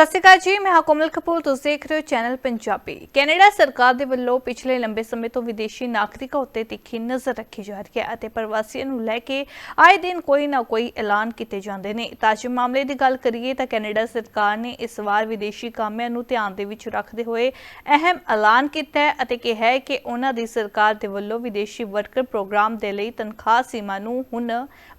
ਸਤਿ ਸ਼੍ਰੀ ਅਕਾਲ ਜੀ, ਮੈਂ ਹਾਂ ਕੋਮਲ ਕਪੂਰ, ਤੁਸੀਂ ਦੇਖ ਰਹੇ ਹੋ ਚੈਨਲ ਪੰਜਾਬੀ। ਕੈਨੇਡਾ ਸਰਕਾਰ ਦੇ ਵੱਲੋਂ ਪਿਛਲੇ ਲੰਬੇ ਸਮੇਂ ਤੋਂ ਵਿਦੇਸ਼ੀ ਨਾਗਰਿਕਾਂ ਉੱਤੇ ਤਿੱਖੀ ਨਜ਼ਰ ਰੱਖੀ ਜਾ ਰਹੀ ਹੈ ਅਤੇ ਪ੍ਰਵਾਸੀਆਂ ਨੂੰ ਲੈ ਕੇ ਆਏ ਦਿਨ ਕੋਈ ਨਾ ਕੋਈ ਐਲਾਨ ਕੀਤੇ ਜਾਂਦੇ ਨੇ। ਤਾਜੇ ਮਾਮਲੇ ਦੀ ਗੱਲ ਕਰੀਏ ਤਾਂ ਕੈਨੇਡਾ ਸਰਕਾਰ ਨੇ ਇਸ ਵਾਰ ਵਿਦੇਸ਼ੀ ਕਾਮਿਆਂ ਨੂੰ ਧਿਆਨ ਦੇ ਵਿੱਚ ਰੱਖਦੇ ਹੋਏ ਅਹਿਮ ਐਲਾਨ ਕੀਤਾ ਹੈ ਅਤੇ ਕਿਹਾ ਹੈ ਕਿ ਉਹਨਾਂ ਦੀ ਸਰਕਾਰ ਦੇ ਵੱਲੋਂ ਵਿਦੇਸ਼ੀ ਵਰਕਰ ਪ੍ਰੋਗਰਾਮ ਦੇ ਲਈ ਤਨਖਾਹ ਸੀਮਾ ਨੂੰ ਹੁਣ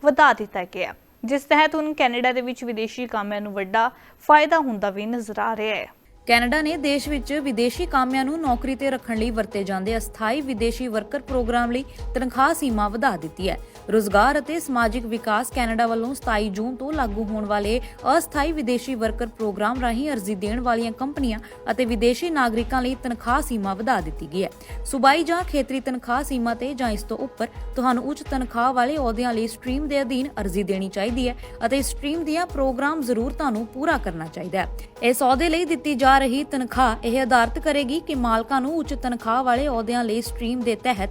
ਵਧਾ ਦਿੱਤਾ ਗਿਆ ਹੈ। ਜਿਸ ਤਹਿਤ ਹੁਣ ਕੈਨੇਡਾ ਦੇ ਵਿੱਚ ਵਿਦੇਸ਼ੀ ਕਾਮਿਆਂ ਨੂੰ ਵੱਡਾ ਫਾਇਦਾ ਹੁੰਦਾ ਵੀ ਨਜ਼ਰ ਆ ਰਿਹਾ ਹੈ। ਕੈਨੇਡਾ ਨੇ ਦੇਸ਼ ਵਿੱਚ ਵਿਦੇਸ਼ੀ ਕਾਮਿਆਂ ਨੂੰ ਨੌਕਰੀ ਤੇ ਰੱਖਣ ਲਈ ਵਰਤੇ ਜਾਂਦੇ ਅਸਥਾਈ ਵਿਦੇਸ਼ੀ ਵਰਕਰ ਪ੍ਰੋਗਰਾਮ ਲਈ ਤਨਖਾਹ ਸੀਮਾ ਵਧਾ ਦਿੱਤੀ ਹੈ। ਰੋਜ਼ਗਾਰ ਅਤੇ ਸਮਾਜਿਕ ਵਿਕਾਸ ਕੈਨੇਡਾ ਵੱਲੋਂ 27 ਜੂਨ ਤੋਂ ਲਾਗੂ ਹੋਣ ਵਾਲੇ ਅਸਥਾਈ ਵਿਦੇਸ਼ੀ ਵਰਕਰ ਪ੍ਰੋਗਰਾਮ ਰਾਹੀਂ ਅਰਜ਼ੀ ਦੇਣ ਵਾਲੀਆਂ ਕੰਪਨੀਆਂ ਅਤੇ ਵਿਦੇਸ਼ੀ ਨਾਗਰਿਕਾਂ ਲਈ ਤਨਖਾਹ ਸੀਮਾ ਵਧਾ ਦਿੱਤੀ ਗਈ ਹੈ। ਸੂਬਾਈ ਜਾਂ ਖੇਤਰੀ ਤਨਖਾਹ ਸੀਮਾ ਤੇ ਜਾਂ ਇਸ ਤੋਂ ਉੱਪਰ ਤੁਹਾਨੂੰ ਉੱਚ ਤਨਖਾਹ ਵਾਲੇ ਅਹੁਦਿਆਂ ਲਈ ਸਟ੍ਰੀਮ ਦੇ ਅਧੀਨ ਅਰਜ਼ੀ ਦੇਣੀ ਚਾਹੀਦੀ ਹੈ ਅਤੇ ਸਟ੍ਰੀਮ ਦੀਆਂ ਪ੍ਰੋਗਰਾਮ ਜ਼ਰੂਰਤਾਂ ਨੂੰ ਪੂਰਾ ਕਰਨਾ ਚਾਹੀਦਾ ਹੈ। ਇਸ ਅਹੁਦੇ ਲਈ ਦਿੱਤੀ ਜਾ ਰਹੀ ਤਨਖਾਹ ਇਹ ਆਧਾਰਿਤ ਕਰੇਗੀ ਕਿ ਮਾਲਕਾਂ ਨੂੰ ਉੱਚ ਤਨਖਾਹ ਵਾਲੇ ਅਹੁਦਿਆਂ ਲਈ ਸਟ੍ਰੀਮ ਦੇ ਤਹਿਤ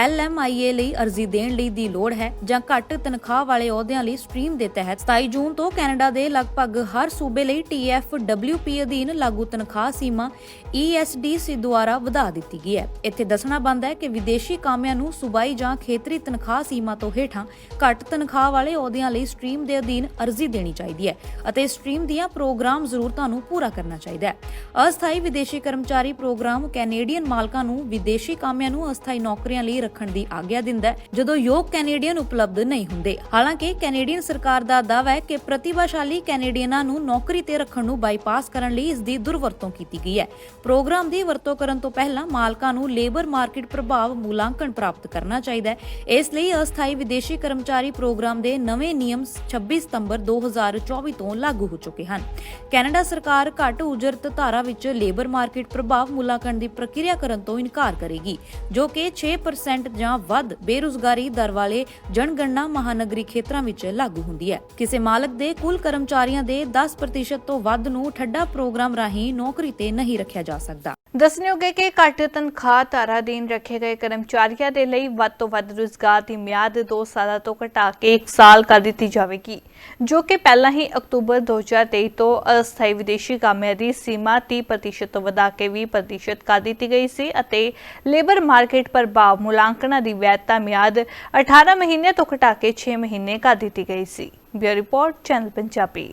LMIA ਲਈ ਅਰਜ਼ੀ ਦੇਣ ਲਈ ਦੀ ਲੋੜ ਹੈ ਜਾਂ ਘੱਟ ਤਨਖਾਹ ਵਾਲੇ ਅਹੁਦਿਆਂ ਲਈ ਸਟ੍ਰੀਮ ਦੇ ਤਹਿਤ 27 ਜੂਨ ਤੋਂ ਕੈਨੇਡਾ ਦੇ ਲਗਭਗ ਹਰ ਸੂਬੇ ਲਈ TFWP ਅਧੀਨ ਲਾਗੂ ਤਨਖਾਹ ਸੀਮਾ ESDC ਦੁਆਰਾ ਵਧਾ ਦਿੱਤੀ ਗਈ ਹੈ। ਇੱਥੇ ਦੱਸਣਾ ਬੰਦ ਹੈ ਕਿ ਵਿਦੇਸ਼ੀ ਕਾਮਿਆਂ ਨੂੰ ਸੂਬਾਈ ਜਾਂ ਖੇਤਰੀ ਤਨਖਾਹ ਸੀਮਾ ਤੋਂ ਹੇਠਾਂ ਘੱਟ ਤਨਖਾਹ ਵਾਲੇ ਅਹੁਦਿਆਂ ਲਈ ਸਟ੍ਰੀਮ ਦੇ ਅਧੀਨ ਅਰਜ਼ੀ ਦੇਣੀ ਚਾਹੀਦੀ ਹੈ ਅਤੇ ਸਟ੍ਰੀਮ ਦੀਆਂ ਪ੍ਰੋਗਰਾਮ ਜ਼ਰੂਰਤਾਂ ਨੂੰ ਪੂਰਾ ਕਰਨਾ ਚਾਹੀਦਾ ਹੈ। ਅਸਥਾਈ ਵਿਦੇਸ਼ੀ ਕਰਮਚਾਰੀ ਪ੍ਰੋਗਰਾਮ ਕੈਨੇਡੀਅਨ ਮਾਲਕਾਂ ਨੂੰ ਵਿਦੇਸ਼ੀ ਕਾਮਿਆਂ ਨੂੰ ਅਸਥਾਈ ਨੌਕਰੀਆਂ ਲਈ ਰੱਖਣ ਦੀ ਆਗਿਆ ਦਿੰਦਾ ਹੈ, ਜਦੋਂ ਯੋਗ ਕੈਨੇਡੀਅਨ ਉਪਲਬਧ ਨਹੀਂ ਹੁੰਦੇ। ਹਾਲਾਂਕਿ, ਕੈਨੇਡੀਅਨ ਸਰਕਾਰ ਦਾ ਦਾਅਵਾ ਹੈ ਕਿ ਪ੍ਰਤਿਭਾਸ਼ਾਲੀ ਕੈਨੇਡੀਅਨਾਂ ਨੂੰ ਨੌਕਰੀ ਤੇ ਰੱਖਣ ਨੂੰ ਬਾਈਪਾਸ ਕਰਨ ਲਈ ਇਸ ਦੀ ਦੁਰਵਰਤੋਂ ਕੀਤੀ ਗਈ ਹੈ। ਪ੍ਰੋਗਰਾਮ ਦੀ ਵਰਤੋਂ ਕਰਨ ਤੋਂ ਪਹਿਲਾਂ ਮਾਲਕਾਂ ਨੂੰ ਲੇਬਰ ਮਾਰਕੀਟ ਪ੍ਰਭਾਵ ਮੁਲਾਂਕਣ ਪ੍ਰਾਪਤ ਕਰਨਾ ਚਾਹੀਦਾ ਹੈ। ਇਸ ਲਈ ਅਸਥਾਈ ਵਿਦੇਸ਼ੀ ਕਰਮਚਾਰੀ ਪ੍ਰੋਗਰਾਮ ਦੇ ਨਵੇਂ ਨਿਯਮ 26 ਸਤੰਬਰ 2024 ਤੋਂ ਲਾਗੂ ਹੋ ਚੁੱਕੇ ਹਨ। ਕੈਨੇਡਾ ਸਰਕਾਰ ਘੱਟ ਉਜਰਤ ਧਾਰਾ ਵਿੱਚ ਲੇਬਰ ਮਾਰਕੀਟ ਪ੍ਰਭਾਵ ਮੁਲਾਂਕਣ ਦੀ ਪ੍ਰਕਿਰਿਆ ਕਰਨ ਤੋਂ ਇਨਕਾਰ ਕਰੇਗੀ, ਜੋ ਕਿ 6% ਜਾਂ ਵੱਧ ਬੇਰੁਜ਼ਗਾਰੀ ਦਰ ਵਾਲੇ ਜਨਗਣਨਾ ਮਹਾਨਗਰੀ ਖੇਤਰਾਂ ਵਿੱਚ ਲਾਗੂ ਹੁੰਦੀ ਹੈ। ਕਿਸੇ ਮਾਲਕ ਦੇ ਕੁੱਲ ਕਰਮਚਾਰੀਆਂ ਦੇ 10% ਤੋਂ ਵੱਧ ਨੂੰ ਠੱਡਾ ਪ੍ਰੋਗਰਾਮ ਰਾਹੀਂ ਨੌਕਰੀ ਤੇ ਨਹੀਂ ਰੱਖਿਆ ਜਾ ਸਕਦਾ। ਦੱਸਣਯੋਗ ਹੈ ਕਿ ਘੱਟ ਤਨਖਾਹ ਧਾਰਾ ਅਧੀਨ ਰੱਖੇ ਗਏ ਕਰਮਚਾਰੀਆਂ ਦੇ ਲਈ ਵੱਧ ਤੋਂ ਵੱਧ ਰੁਜ਼ਗਾਰ ਦੀ ਮਿਆਦ 2 ਸਾਲਾਂ ਤੋਂ ਘਟਾ ਕੇ 1 ਸਾਲ ਕਰ ਦਿੱਤੀ ਜਾਵੇਗੀ, ਜੋ ਕਿ ਪਹਿਲਾਂ ਹੀ ਅਕਤੂਬਰ 2023 ਤੋਂ ਅਸਥਾਈ ਵਿਦੇਸ਼ੀ ਕਾਮਿਆਂ ਦੀ ਸੀਮਾ 30% ਤੋਂ ਵਧਾ ਕੇ 20% ਕਰ ਦਿੱਤੀ ਗਈ ਸੀ ਅਤੇ ਲੇਬਰ ਮਾਰਕੀਟ ਪ੍ਰਭਾਵ ਮੁਲਾਂਕਣਾ ਦੀ ਵੈਧਤਾ ਮਿਆਦ 18 ਮਹੀਨੇ ਤੋਂ ਘਟਾ ਕੇ 6 ਮਹੀਨੇ ਕਰ ਦਿੱਤੀ ਗਈ ਸੀ। Bureau report, channel Punjabi.